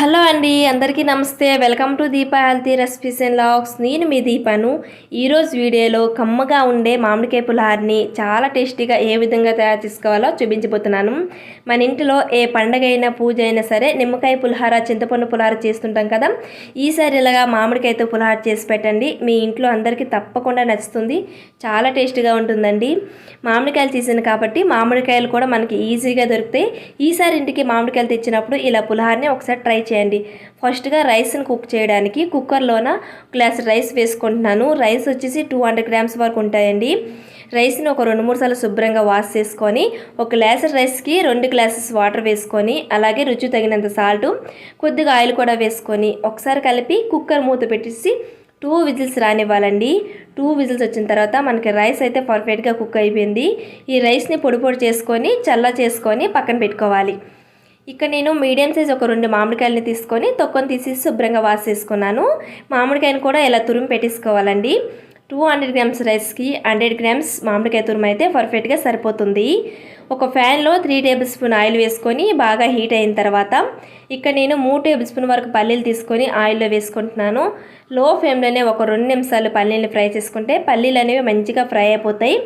Hello అండి అందరికీ నమస్తే. Welcome to Deepa healthy recipes and vlogs నేను మీ దీపాను. ఈరోజు వీడియోలో కమ్మగా ఉండే మామిడికాయ పులహార్ని చాలా టేస్టీగా ఏ విధంగా తయారు చేసుకోవాలో చూపించబోతున్నాను. మన ఇంటిలో ఏ పండగ అయినా పూజ అయినా సరే నిమ్మకాయ పులిహార చింతపండు పులిహార చేస్తుంటాం కదా? ఈసారి ఇలాగా మామిడికాయతో పులిహార చేసి పెట్టండి. మీ ఇంట్లో అందరికీ తప్పకుండా నచ్చుతుంది. చాలా టేస్టీగా ఉంటుందండి. మామిడికాయలు తీసాను కాబట్టి మామిడికాయలు కూడా మనకి ఈజీగా దొరుకుతాయి. ఈసారి ఇంటికి మామిడికాయలు తెచ్చినప్పుడు ఇలా పులిహారని ఒకసారి ట్రై చేయండి. ఫస్ట్గా రైస్ని కుక్ చేయడానికి కుక్కర్లోన గ్లాస్ రైస్ వేసుకుంటున్నాను. రైస్ వచ్చేసి టూ హండ్రెడ్ గ్రామ్స్ వరకు ఉంటాయండి. రైస్ని ఒక రెండు మూడు సార్లు శుభ్రంగా వాష్ చేసుకొని ఒక గ్లాస్ రైస్కి రెండు గ్లాసెస్ వాటర్ వేసుకొని అలాగే రుచి తగినంత సాల్ట్ కొద్దిగా ఆయిల్ కూడా వేసుకొని ఒకసారి కలిపి కుక్కర్ మూత పెట్టేసి టూ విజిల్స్ రానివ్వాలండి. టూ విజిల్స్ వచ్చిన తర్వాత మనకి రైస్ అయితే పర్ఫెక్ట్గా కుక్ అయిపోయింది. ఈ రైస్ని పొడి పొడి చేసుకొని చల్ల చేసుకొని పక్కన పెట్టుకోవాలి. ఇక్కడ నేను మీడియం సైజ్ ఒక రెండు మామిడికాయలని తీసుకొని తొక్కని తీసి శుభ్రంగా వాష్ చేసుకున్నాను. మామిడికాయని కూడా ఇలా తురుము పెట్టేసుకోవాలండి? టూ హండ్రెడ్ గ్రామ్స్ రైస్కి హండ్రెడ్ గ్రామ్స్ మామిడికాయ తురుము అయితే పర్ఫెక్ట్గా సరిపోతుంది. ఒక ఫ్యాన్లో త్రీ టేబుల్ స్పూన్ ఆయిల్ వేసుకొని బాగా హీట్ అయిన తర్వాత ఇక్కడ నేను మూడు టేబుల్ స్పూన్ వరకు పల్లీలు తీసుకొని ఆయిల్లో వేసుకుంటున్నాను. లో ఫ్లేమ్లోనే ఒక రెండు నిమిషాలు పల్లీలు ఫ్రై చేసుకుంటే పల్లీలు అనేవి మంచిగా ఫ్రై అయిపోతాయి.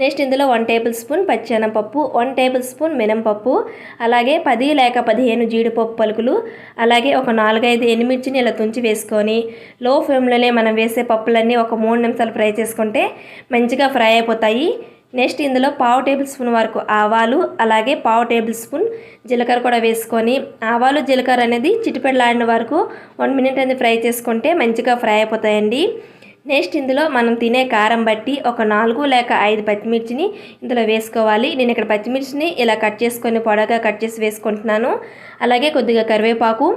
నెక్స్ట్ ఇందులో వన్ టేబుల్ స్పూన్ పచ్చెనపప్పు వన్ టేబుల్ స్పూన్ మినంపప్పు అలాగే పది లేక పదిహేను జీడిపప్పు పలుకులు అలాగే ఒక నాలుగైదు ఎనిమిర్చిని ఇలా తుంచి వేసుకొని లో ఫ్లేమ్లోనే మనం వేసే పప్పులన్నీ ఒక మూడు నిమిషాలు ఫ్రై చేసుకుంటే మంచిగా ఫ్రై అయిపోతాయి. నెక్స్ట్ ఇందులో పావు టేబుల్ స్పూన్ వరకు ఆవాలు అలాగే పావు టేబుల్ స్పూన్ జీలకర్ర కూడా వేసుకొని ఆవాలు జీలకర్ర అనేది చిటిపెడలాడిన వరకు వన్ మినిట్ అనేది ఫ్రై చేసుకుంటే మంచిగా ఫ్రై అయిపోతాయండి. నెక్స్ట్ ఇందులో మనం తినే కారం బట్టి ఒక నాలుగు లేక ఐదు పచ్చిమిర్చిని ఇందులో వేసుకోవాలి. నేను ఇక్కడ పచ్చిమిర్చిని ఇలా కట్ చేసుకొని పొడగా కట్ చేసి వేసుకుంటున్నాను. అలాగే కొద్దిగా కరివేపాకు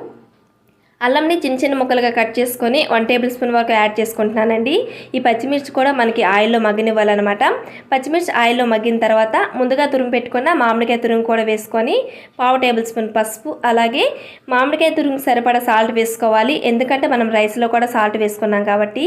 అల్లంని చిన్న చిన్న ముక్కలుగా కట్ చేసుకొని వన్ టేబుల్ స్పూన్ వరకు యాడ్ చేసుకుంటున్నానండి. ఈ పచ్చిమిర్చి కూడా మనకి ఆయిల్లో మగ్గనివ్వాలన్నమాట. పచ్చిమిర్చి ఆయిల్లో మగ్గిన తర్వాత ముందుగా తురుము పెట్టుకున్న మామిడికాయ తురుము కూడా వేసుకొని పావు టేబుల్ స్పూన్ పసుపు అలాగే మామిడికాయ తురుము సరిపడా సాల్ట్ వేసుకోవాలి. ఎందుకంటే మనం రైస్లో కూడా సాల్ట్ వేసుకున్నాం కాబట్టి.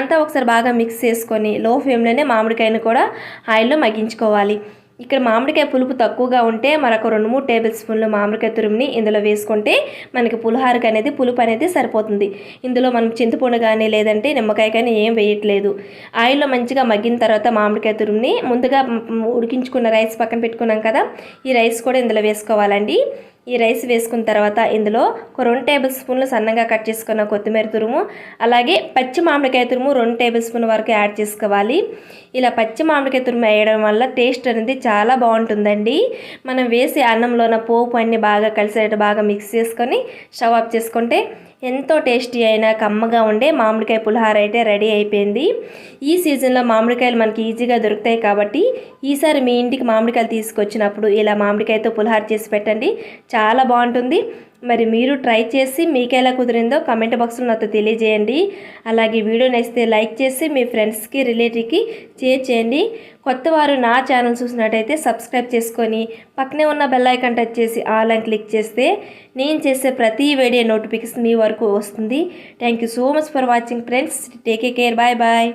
అంతా ఒకసారి బాగా మిక్స్ చేసుకొని లో ఫ్లేమ్లోనే మామిడికాయను కూడా ఆయిల్లో మగ్గించుకోవాలి. ఇక్కడ మామిడికాయ పులుపు తక్కువగా ఉంటే మరొక రెండు మూడు టేబుల్ స్పూన్లు మామిడికాయ తురుముని ఇందులో వేసుకుంటే మనకి పులిహారకి అనేది పులుపు అనేది సరిపోతుంది. ఇందులో మనం చింతపండు కానీ లేదంటే నిమ్మకాయ కానీ ఏం వేయట్లేదు. ఆయిల్లో మంచిగా మగ్గిన తర్వాత మామిడికాయ తురుముని ముందుగా ఉడికించుకున్న రైస్ పక్కన పెట్టుకున్నాం కదా ఈ రైస్ కూడా ఇందులో వేసుకోవాలండి. ఈ రైస్ వేసుకున్న తర్వాత ఇందులో ఒక రెండు టేబుల్ స్పూన్లు సన్నగా కట్ చేసుకున్న కొత్తిమీర తురుము అలాగే పచ్చి మామిడికాయ తురుము రెండు టేబుల్ స్పూన్ వరకు యాడ్ చేసుకోవాలి. ఇలా పచ్చి మామిడికాయ తురుము వేయడం వల్ల టేస్ట్ అనేది చాలా బాగుంటుందండి. మనం వేసి అన్నంలోన పోపు అన్ని బాగా కలిసేటట్టు బాగా మిక్స్ చేసుకొని స్టవ్ ఆఫ్ చేసుకుంటే ఎంతో టేస్టీ అయిన కమ్మగా ఉండే మామిడికాయ పులిహార అయితే రెడీ అయిపోయింది. ఈ సీజన్లో మామిడికాయలు మనకి ఈజీగా దొరుకుతాయి కాబట్టి ఈసారి మీ ఇంటికి మామిడికాయలు తీసుకొచ్చినప్పుడు ఇలా మామిడికాయతో పులిహార చేసి పెట్టండి. చాలా బాగుంటుంది. మరి మీరు ట్రై చేసి మీకు ఎలా కుదిరిందో కమెంట్ బాక్స్లో నాతో తెలియజేయండి. అలాగే వీడియో నచ్చితే లైక్ చేసి మీ ఫ్రెండ్స్కి రిలేటివ్కి షేర్ చేయండి. కొత్త వారు నా ఛానల్ చూసినట్టయితే సబ్స్క్రైబ్ చేసుకొని పక్కనే ఉన్న బెల్ ఐకాన్ టచ్ చేసి ఆల్ అని క్లిక్ చేస్తే నేను చేసే ప్రతి వీడియో నోటిఫికేషన్ మీ వరకు వస్తుంది. Thank you so much for watching friends. Take care. Bye bye.